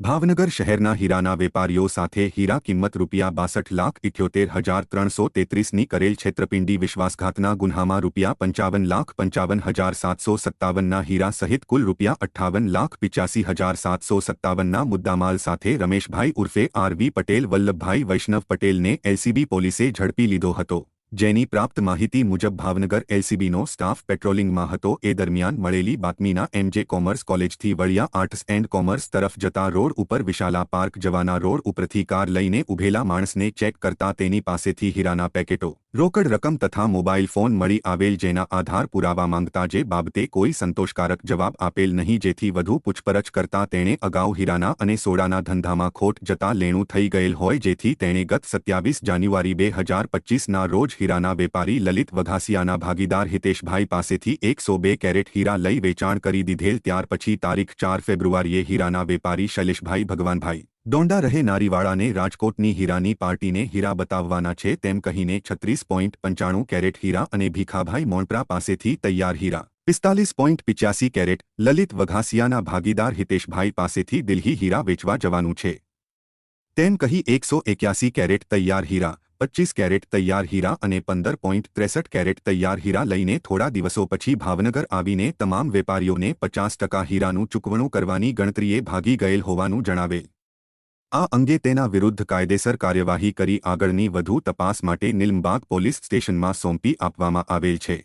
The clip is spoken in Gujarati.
ભાવનગર શહેરના હીરાના વેપારીઓ સાથે હીરા કિંમત રૂપિયા બાસઠ લાખ ઇઠ્યોતેર હજાર ત્રણસો તેત્રીસની કરેલ છેતરપિંડી વિશ્વાસઘાતના ગુન્હામાં રૂપિયા પંચાવન લાખ પંચાવન હજાર સાતસો સત્તાવનના હીરા સહિત કુલ રૂપિયા અઠ્ઠાવન લાખ પિચાસી હજાર સાતસો સત્તાવનના મુદ્દામાલ સાથે રમેશભાઈ ઉર્ફે આરવી પટેલ, વલ્લભભાઈ વૈષ્ણવ પટેલને એલસીબી પોલીસે ઝડપી લીધો હતો. જેની પ્રાપ્ત માહિતી મુજબ ભાવનગર એલસીબીનો સ્ટાફ પેટ્રોલિંગમાં હતો. એ દરમિયાન મળેલી બાતમીના એમજે કોમર્સ કોલેજથી વળિયા આર્ટ્સ એન્ડ કોમર્સ તરફ જતા રોડ ઉપર વિશાલા પાર્ક જવાના રોડ ઉપરથી કાર લઈને ઉભેલા માણસને ચેક કરતા તેની પાસેથી હીરાના પેકેટો રોકડ રકમ તથા મોબાઈલ ફોન મળી આવેલ જેના આધાર પુરાવા માંગતા જે બાબતે કોઈ સંતોષકારક જવાબ આપેલ નહીં, જેથી વધુ પૂછપરછ કરતા તેણે અગાઉ હીરાના અને સોડાના ધંધામાં ખોટ જતા લેણું થઈ ગયેલ હોય, જેથી તેણે ગત સત્યાવીસ જાન્યુઆરી બે હજાર પચીસના રોજ હીરાના વેપારી લલિત વઘાસિયાના ભાગીદાર હિતેશભાઈ પાસેથી એકસો બે કેરેટ હીરા લઈ વેચાણ કરી દીધેલ, ત્યાર પછી તારીખ ચાર ફેબ્રુઆરીએ હીરાના વેપારી શૈલેષભાઈ ભગવાનભાઈ દોંડા રહે નારીવાળાને રાજકોટની હીરાની પાર્ટીને હીરા બતાવવાના છે તેમ કહીને છત્રીસ પોઈન્ટ પંચાણું કેરેટ હીરા અને ભીખાભાઈ મોણપરા પાસેથી તૈયાર હીરા. પિસ્તાલીસ પોઈન્ટ પિચ્યાસી કેરેટ લલિત વઘાસિયાના ભાગીદાર હિતેશભાઈ પાસેથી દિલ્હી હીરા વેચવા જવાનું છે. તેમ કહી એકસો એક્યાસી કેરેટ તૈયાર હીરા, પચ્ચીસ કેરેટ તૈયાર હીરા અને પંદર પોઈન્ટ ત્રેસઠ કેરેટ તૈયાર હીરા લઈને થોડા દિવસો પછી ભાવનગર આવીને તમામ વેપારીઓને પચાસ ટકા હીરાનું ચૂકવણું કરવાની ગણતરીએ ભાગી ગયેલ હોવાનું જણાવેલ આ અંગે તેના વિરુદ્ધ કાયદેસર કાર્યવાહી કરી આગળની વધુ તપાસ માટે નિલમબાગ પોલીસ સ્ટેશનમાં સોંપી આપવામાં આવેલ છે.